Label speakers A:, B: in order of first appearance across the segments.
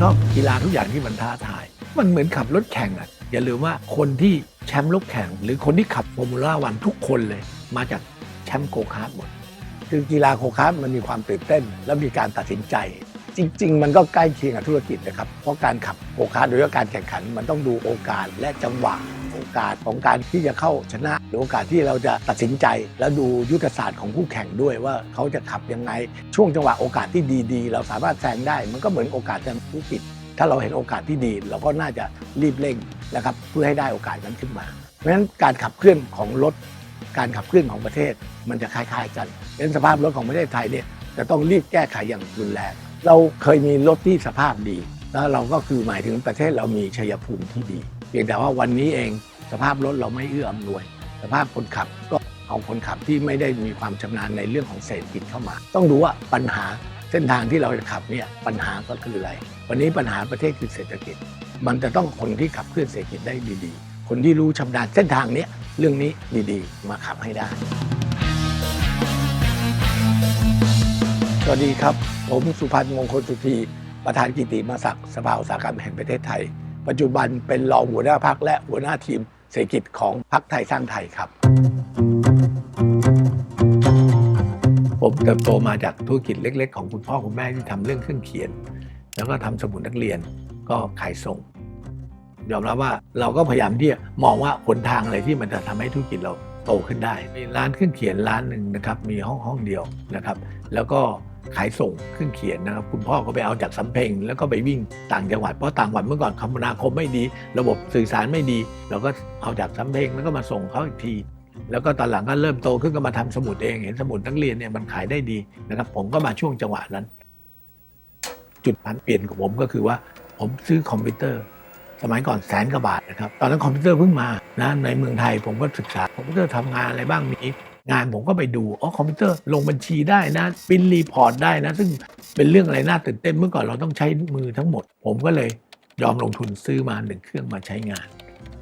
A: ชอบกีฬาทุกอย่างที่มันท้าทาย มันเหมือนขับรถแข่งอะอย่าลืมว่าคนที่แชมป์รถแข่ง หรือคนที่ขับฟอร์มูล่าวันทุกคนเลย มาจากแชมป์โกคาร์หมด คือกีฬาโกคาร์มันมีความตื่นเต้น และมีการตัดสินใจ จริง ๆ มันก็ใกล้เคียงกับธุรกิจนะครับเพราะการขับโกคาร์ทโดยเฉพาะการแข่งขัน มันต้องดูโอกาสและจังหวะ อกาสของการที่จะเข้าชนะหรือโอกาสที่เราจะตัดสินใจ แล้วดูยุทธศาสตร์ของคู่แข่งด้วยว่าเขาจะขับยังไง ช่วงจังหวะโอกาสที่ดีๆ เราสามารถแซงได้ มันก็เหมือนโอกาสทางธุรกิจ ถ้าเราเห็นโอกาสที่ดี เราก็น่าจะรีบเร่งนะครับเพื่อให้ได้โอกาสนั้นขึ้นมา เพราะฉะนั้นการขับเคลื่อนของรถ การขับเคลื่อนของประเทศมันจะคล้ายๆกันเป็นสภาพรถของประเทศไทยเนี่ยจะต้องรีบแก้ไขอย่างรุนแรงเราเคยมีรถที่สภาพดี แล้วเราก็คือหมายถึงประเทศเรามีชัยภูมิที่ดี เพียงแต่ว่าวันนี้เอง สภาพรถเราไม่เอื้ออำนวย สภาพคนขับก็เอาคนขับที่ไม่ได้มีความชำนาญในเรื่องของเศรษฐกิจเข้ามา ต้องดูว่าปัญหาเส้นทางที่เราจะขับเนี่ยปัญหาก็คืออะไร วันนี้ปัญหาประเทศคือเศรษฐกิจ มันจะต้องคนที่ขับเคลื่อนเศรษฐกิจได้ดีๆ คนที่รู้ชำนาญเส้นทางเนี้ยเรื่องนี้ดีๆ มาขับให้ได้ สวัสดีครับ ผมสุพันธ์มงคลสุธีประธานกิติมาศักดิ์สภาอุตสาหกรรมแห่งประเทศไทย ปัจจุบันเป็นรองหัวหน้าพักและหัวหน้าทีม เศรษฐกิจของพักไทยสร้างไทยครับ ผมเติบโตมาจากธุรกิจเล็ก ๆ ของคุณพ่อคุณแม่ที่ทำเรื่องเครื่องเขียน แล้วก็ทำสมุดนักเรียนก็ขายส่ง ยอมรับว่าเราก็พยายามที่จะมองว่าหนทางอะไรที่มันจะทำให้ธุรกิจเราโตขึ้นได้มีร้านเครื่องเขียนร้านหนึ่งนะครับมีห้องห้องเดียวนะครับ แล้วก็ ขายส่งเครื่องเขียนนะครับคุณพ่อก็ไปเอาจากสำเพ็งแล้วก็ไปวิ่งต่างจังหวัดเพราะต่างจังหวัดเมื่อก่อนคมนาคมไม่ดี ระบบสื่อสารไม่ดี เราก็เอาจากสำเพ็งแล้วก็มาส่งเขาอีกที แล้วก็ตอนหลังก็เริ่มโตขึ้นก็มาทำสมุดเองเห็นสมุดนักเรียนเนี่ยมันขายได้ดีนะครับผมก็มาช่วงจังหวะนั้น จุดพันเปลี่ยนของผมก็คือว่าผมซื้อคอมพิวเตอร์ สมัยก่อนแสนกว่าบาทนะครับตอนนั้นคอมพิวเตอร์เพิ่งมานะในเมืองไทยผมก็ศึกษาคอมพิวเตอร์ทำงานอะไรบ้างมี งานผมก็ไปดูอ๋อคอมพิวเตอร์ลงบัญชีได้นะปริ้นรีพอร์ตได้นะ ซึ่งเป็นเรื่องอะไรน่าตื่นเต้นเมื่อก่อนเราต้องใช้มือทั้งหมด ผมก็เลยยอมลงทุนซื้อมาหนึ่งเครื่องมาใช้งาน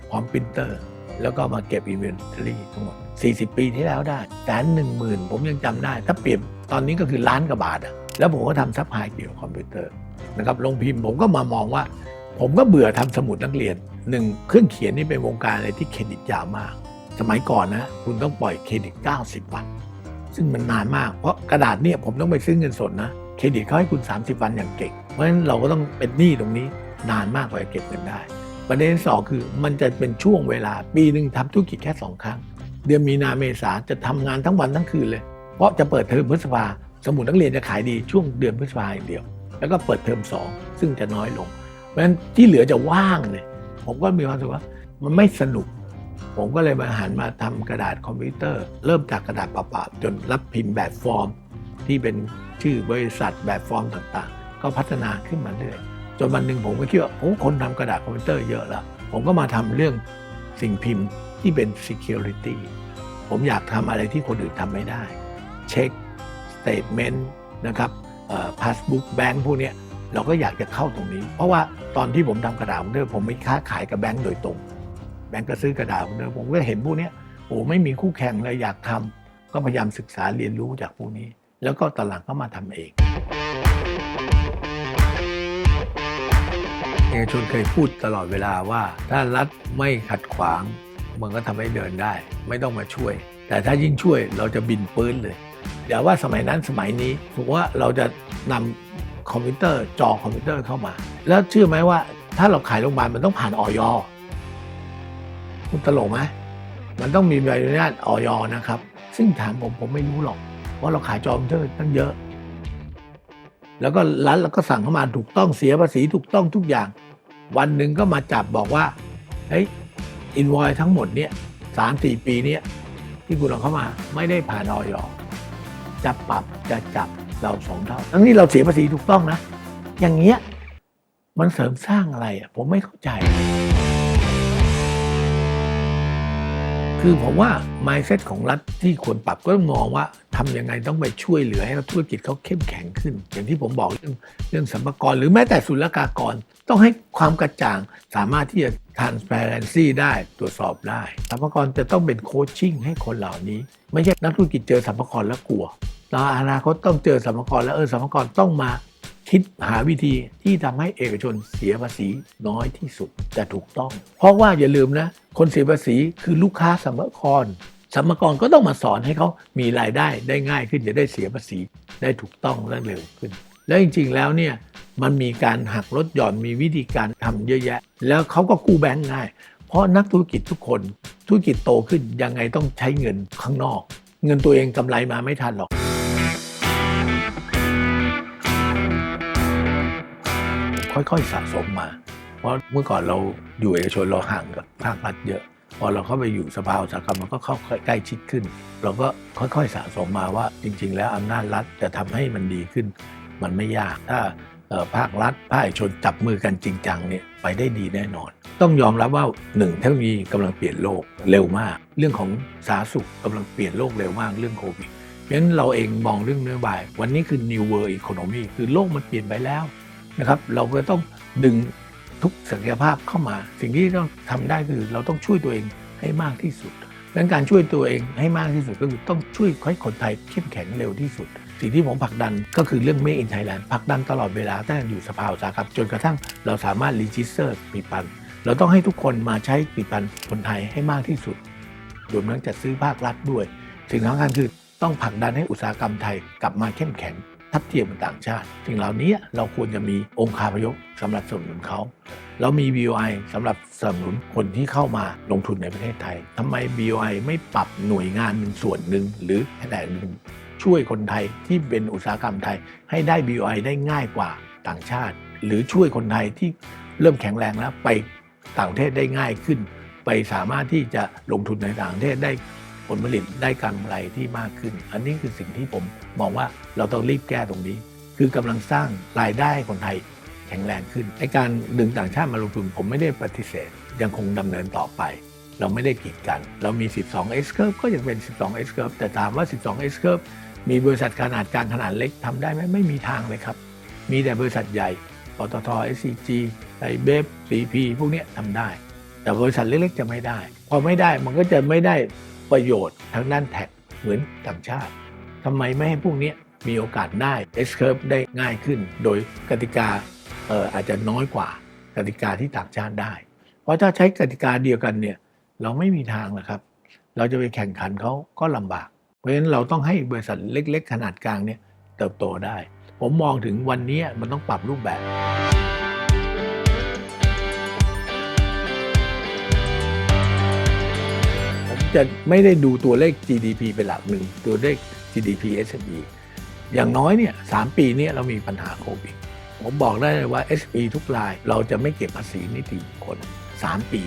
A: พร้อมปรินเตอร์ แล้วก็มาเก็บอินเวนทอรี่ทั้งหมด 40 ปีที่แล้วได้แสนหนึ่งหมื่นผมยังจำได้ ถ้าเปรียบตอนนี้ก็คือล้านกว่าบาทอะแล้วผมก็ทำซัพพลายเกี่ยวกับคอมพิวเตอร์นะครับลงพิมพ์ผมก็มามองว่า ผมก็เบื่อทำสมุดนักเรียนหนึ่งเครื่องเขียนนี่เป็นวงการอะไรที่เครดิตยาวมาก สมัยก่อนนะ คุณต้องปล่อยเครดิต 90 วัน ซึ่งมันนานมาก เพราะกระดาษเนี่ยผมต้องไปซื้อเงินสดนะ เครดิตเขาให้คุณ 30 วันอย่างเก่ง เพราะฉะนั้นเราก็ต้องเป็นหนี้ตรงนี้นานมากกว่าจะเก็บเงินได้ ประเด็นสองคือมันจะเป็นช่วงเวลา ปีหนึ่งทำธุรกิจแค่สองครั้ง เดือนมีนาเมษาจะทำงานทั้งวันทั้งคืนเลย เพราะจะเปิดเทอมพฤษภาสมุดนักเรียนจะขายดีช่วงเดือนพฤษภาอย่างเดียว แล้วก็เปิดเทอมสองซึ่งจะน้อยลง เพราะฉะนั้นที่เหลือจะว่างเลย ผมก็มีความรู้สึกว่ามันไม่สนุก ผมก็เลยมาหันมาทำกระดาษคอมพิวเตอร์ เริ่มจากกระดาษเปล่าๆจนรับพิมพ์แบบฟอร์ม ที่เป็นชื่อบริษัทแบบฟอร์มต่างๆ ก็พัฒนาขึ้นมาเรื่อยจนวันหนึ่งผมก็คิดว่าโอ้คนทำกระดาษคอมพิวเตอร์เยอะแล้วผมก็มาทำเรื่องสิ่งพิมพ์ที่เป็น security ผมอยากทำอะไรที่คนอื่นทำไม่ได้ เช็ค statement นะครับพาสบุ๊กแบงค์พวกนี้เราก็อยากจะเข้าตรงนี้ เพราะว่าตอนที่ผมทำกระดาษผมเนี่ยผมไม่ค้าขายกับแบงค์โดยตรง แบงค์ก็ซื้อกระดาษผมเนี่ยผมก็เห็นพวกนี้โอ้ไม่มีคู่แข่งเลยอยากทำก็พยายามศึกษาเรียนรู้จากพวกนี้ แล้วก็ตอนหลังก็มาทำเองเอกชนเคยพูดตลอดเวลาว่า ถ้ารัฐไม่ขัดขวาง มันก็ทำให้เดินได้ ไม่ต้องมาช่วย แต่ถ้ายิ่งช่วยเราจะบินปื้นเลยอย่าว่าสมัยนั้นสมัยนี้ผมว่าเราจะนำคอมพิวเตอร์จอคอมพิวเตอร์เข้ามา แล้วเชื่อไหมว่าถ้าเราขายโรงพยาบาลมันต้องผ่านออย คุณตลกไหมมันต้องมีใบอนุญาตออยนะครับ ซึ่งถามผมผมไม่รู้หรอก เพราะเราขายจอคอมพิวเตอร์ตั้งเยอะ แล้วก็ร้านเราก็สั่งเข้ามาถูกต้องเสียภาษีถูกต้องทุกอย่าง วันหนึ่งก็มาจับบอกว่าเฮ้ยอินวอยทั้งหมดเนี่ยสามสี่ปีเนี้ยที่คุณเอาเข้ามาไม่ได้ผ่านออยจะปรับจะจับเราสองเท่า ทั้งนี้เราเสียภาษีถูกต้องนะ อย่างเงี้ยมันเสริมสร้างอะไรอะผมไม่เข้าใจ คือผมว่า mindset ของรัฐที่ควรปรับก็ต้องมองว่าทำยังไงต้องไปช่วยเหลือให้ธุรกิจเขาเข้มแข็งขึ้น อย่างที่ผมบอกเรื่องเรื่องสัมภากรหรือแม้แต่ศุลกากร ต้องให้ความกระจ่างสามารถที่จะ transparency ได้ตรวจสอบได้สัมภากรจะต้องเป็นโคชชิ่งให้คนเหล่านี้ ไม่ใช่นักธุรกิจเจอสัมภากรแล้วกลัวแล้วอนาคตต้องเจอสัมภากรแล้วเออสัมภากรต้องมา คิดหาวิธีที่ทำให้เอกชนเสียภาษีน้อยที่สุดจะถูกต้อง เพราะว่าอย่าลืมนะ คนเสียภาษีคือลูกค้าสมภารสมภารก็ต้องมาสอนให้เขามีรายได้ได้ง่ายขึ้นจะได้เสียภาษีได้ถูกต้องและเร็วขึ้น แล้วจริง ๆ แล้วเนี่ยมันมีการหักลดหย่อนมีวิธีการทำเยอะแยะ แล้วเขาก็กู้แบงก์ง่าย เพราะนักธุรกิจทุกคนธุรกิจโตขึ้นยังไงต้องใช้เงินข้างนอก เงินตัวเองกำไรมาไม่ทันหรอก ค่อยๆสะสมมา เพราะเมื่อก่อนเราอยู่เอกชนเราห่างกับภาครัฐเยอะ พอเราเข้าไปอยู่สภาอุตสาหกรรมมันก็เข้าใกล้ชิดขึ้น เราก็ค่อยๆสะสมมาว่าจริง ๆ แล้วอำนาจรัฐจะทำให้มันดีขึ้น มันไม่ยากถ้าภาครัฐภาคเอกชนจับมือกันจริงจังเนี่ยไปได้ดีแน่นอน ต้องยอมรับว่าหนึ่งเทคโนโลยีกำลังเปลี่ยนโลกเร็วมาก เรื่องของสาธารณสุขกำลังเปลี่ยนโลกเร็วมากเรื่องโควิดเพราะฉะนั้นเราเองมองเรื่องนโยบาย วันนี้คือ new world economy คือโลกมันเปลี่ยนไปแล้ว นะครับ เราก็ต้องดึงทุกศักยภาพเข้ามา สิ่งที่ต้องทำได้คือเราต้องช่วยตัวเองให้มากที่สุดดังการช่วยตัวเองให้มากที่สุดก็คือต้องช่วยให้คนไทยเข้มแข็งเร็วที่สุด สิ่งที่ผมผลักดันก็คือเรื่อง Made in Thailand ผลักดันตลอดเวลาตั้งอยู่สภาอุตสาหกรรมจนกระทั่งเราสามารถรีจิสเตอร์ปีปันเราต้องให้ทุกคนมาใช้ปีปันคนไทยให้มากที่สุดรวมทั้งจัดซื้อภาครัฐด้วย สิ่งสำคัญคือต้องผลักดันให้อุตสาหกรรมไทยกลับมาเข้มแข็ง ทัดเทียมกับต่างชาติสิ่งเหล่านี้เราควรจะมีองค์คาพยพสำหรับสนับสนุนเขาเรามี BOI สำหรับสนับสนุนคนที่เข้ามาลงทุนในประเทศไทยทำไม BOI ไม่ปรับหน่วยงานหนึ่งส่วนหนึ่งหรือแผนกหนึ่งช่วยคนไทยที่เป็นอุตสาหกรรมไทย ให้ได้ BOI ได้ง่ายกว่าต่างชาติ หรือช่วยคนไทยที่เริ่มแข็งแรงแล้วไปต่างประเทศได้ง่ายขึ้น ไปสามารถที่จะลงทุนในต่างประเทศได้ ผลผลิตได้กำไรที่มากขึ้น อันนี้คือสิ่งที่ผมมองว่าเราต้องรีบแก้ตรงนี้ คือกำลังสร้างรายได้คนไทยแข็งแรงขึ้นในการดึงต่างชาติมาลงทุนผมไม่ได้ปฏิเสธ ยังคงดำเนินต่อไป เราไม่ได้กีดกัน เรามี 12 S curve ก็ยังเป็น 12 S curve แต่ถามว่า 12 S curve มีบริษัทขนาดกลางขนาดเล็กทำได้ไหมไม่มีทางเลยครับ มีแต่บริษัทใหญ่ปตท SCG ไทยเบฟ CP พวกนี้ยทำได้ แต่บริษัทเล็กๆจะไม่ได้ พอไม่ได้มันก็จะไม่ได้ ประโยชน์ทางด้านแท็กเหมือนต่างชาติทำไมไม่ให้พวกนี้มีโอกาสได้ S curve ได้ง่ายขึ้น โดยกติกาอออาจจะน้อยกว่ากติกาที่ต่างชาติได้ เพราะถ้าใช้กติกาเดียวกันเนี่ยเราไม่มีทางนะครับ เราจะไปแข่งขันเขาก็ลำบาก เพราะฉะนั้นเราต้องให้บริษัทเล็ก ๆ ขนาดกลางเนี่ยเติบโตได้ ผมมองถึงวันนี้มันต้องปรับรูปแบบ จะไม่ได้ดูตัวเลข GDP เป็นหลักหนึ่ง ตัวเลข GDP SME อย่างน้อยเนี่ยสามปีเนี้เรามีปัญหาโควิด ผมบอกได้เลยว่า SME ทุกรายเราจะไม่เก็บภาษีนิติบุคคล3 ปี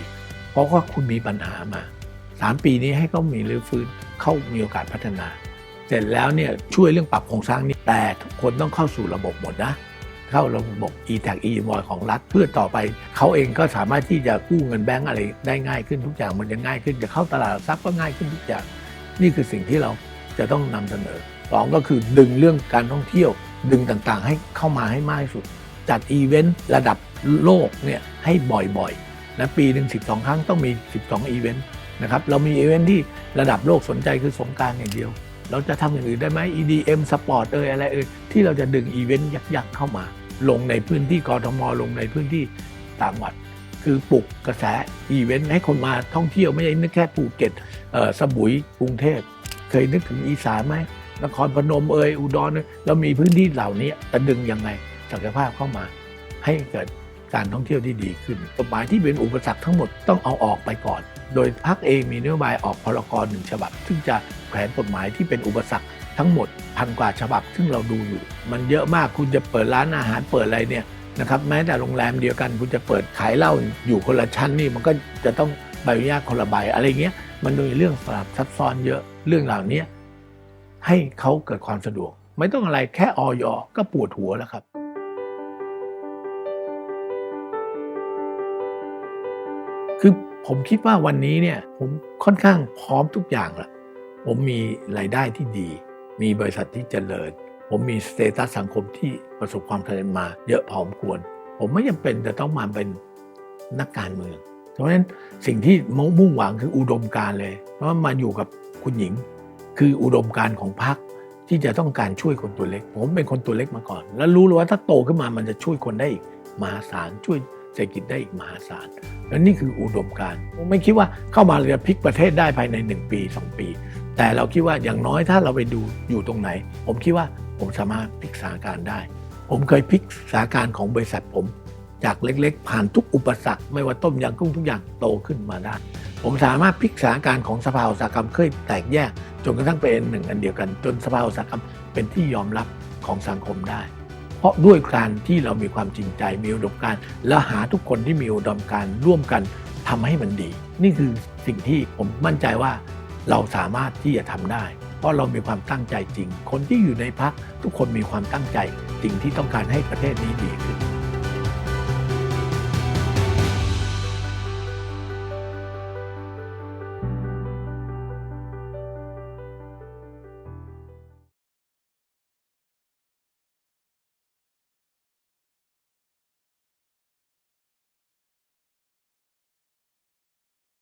A: เพราะว่าคุณมีปัญหามา 3 ปีนี้ให้เขามีรื้อฟื้นเข้ามีโอกาสพัฒนา เสร็จแล้วเนี่ยช่วยเรื่องปรับโครงสร้างนี่แต่ทุกคนต้องเข้าสู่ระบบหมดนะ เข้าระบบ e-tax e-invoice ของรัฐ เพื่อต่อไป เขาเองก็สามารถที่จะกู้เงินแบงก์อะไรได้ง่ายขึ้นทุกอย่างมันจะง่ายขึ้นจะเข้าตลาดทรัพย์ก็ง่ายขึ้นทุกอย่าง นี่คือสิ่งที่เราจะต้องนำเสนอสองก็คือดึงเรื่องการท่องเที่ยว ดึงต่างๆ ให้เข้ามาให้มากที่สุด จัดอีเวนต์ระดับโลกเนี่ยให้บ่อยๆนะปีหนึ่ง12 ครั้งต้องมี 12 อีเวนต์นะครับเรามีอีเวนต์ที่ระดับโลกสนใจคือสงการอย่างเดียว เราจะทำอย่างอื่นได้ไหม EDM สปอร์ตเอยอะไรเอยที่เราจะดึงอีเวนต์ยักษ์ๆเข้ามา ลงในพื้นที่กรทมลงในพื้นที่ต่างจังหวัด คือปลุกกระแสอีเวนต์ให้คนมาท่องเที่ยวไม่ใช่นึกแค่ภูเก็ตสมุยกรุงเทพเคยนึกถึงอีสานไหมนครพนมเอยอุดรเอยเรามีพื้นที่เหล่านี้จะดึงยังไงศักยภาพเข้ามา ให้เกิดการท่องเที่ยวที่ดีขึ้นกฎหมายที่เป็นอุปสรรคทั้งหมดต้องเอาออกไปก่อน โดยพรรคเองมีนโยบายออกพรกรหนึ่งฉบับ ซึ่งจะแผนกฎหมายที่เป็นอุปสรรค ทั้งหมดพันกว่าฉบับซึ่งเราดูอยู่ มันเยอะมากคุณจะเปิดร้านอาหารเปิดอะไรเนี่ยนะครับแม้แต่โรงแรมเดียวกัน คุณจะเปิดขายเหล้าอยู่คนละชั้นนี่มันก็จะต้องใบอนุญาตคนละใบอะไรเงี้ยมันโดยเรื่องสลับซับซ้อนเยอะเรื่องเหล่านี้ให้เขาเกิดความสะดวก ไม่ต้องอะไรแค่ออยก็ปวดหัวแล้วครับคือผมคิดว่าวันนี้เนี่ยผมค่อนข้างพร้อมทุกอย่างละผมมีรายได้ที่ดี มีบริษัทที่เจริญ ผมมีสเตตัสสังคมที่ประสบความสำเร็จมาเยอะพอสมควร ผมไม่จำเป็นจะต้องมาเป็นนักการเมือง เพราะฉะนั้นสิ่งที่มุ่งหวังคืออุดมการเลย เพราะว่ามาอยู่กับคุณหญิง คืออุดมการของพรรคที่จะต้องการช่วยคนตัวเล็ก ผมเป็นคนตัวเล็กมาก่อน แล้วรู้เลยว่าถ้าโตขึ้นมามันจะช่วยคนได้อีกมหาศาลช่วยเศรษฐกิจได้อีกมหาศาลและนี่คืออุดมการณ์ผมไม่คิดว่าเข้ามาเราจะพลิกประเทศได้ภายใน 1 ปี 2 ปี แต่เราคิดว่าอย่างน้อยถ้าเราไปดูอยู่ตรงไหน ผมคิดว่าผมสามารถพลิกสถานการณ์ได้ ผมเคยพลิกสถานการณ์ของบริษัทผม จากเล็กๆ ผ่านทุกอุปสรรค ไม่ว่าต้มยำกุ้งทุกอย่างโตขึ้นมาได้ ผมสามารถพลิกสถานการณ์ของสภาอุตสาหกรรมเคยแตกแยก จนกระทั่งเป็นหนึ่งอันเดียวกัน จนสภาอุตสาหกรรมเป็นที่ยอมรับของสังคมได้ เพราะด้วยการที่เรามีความจริงใจมีอุดมการณ์และหาทุกคนที่มีอุดมการณ์ร่วมกันทำให้มันดี นี่คือสิ่งที่ผมมั่นใจว่า เราสามารถที่จะทำได้ เพราะเรามีความตั้งใจจริง คนที่อยู่ในพักทุกคนมีความตั้งใจจริงที่ต้องการให้ประเทศนี้ดีขึ้น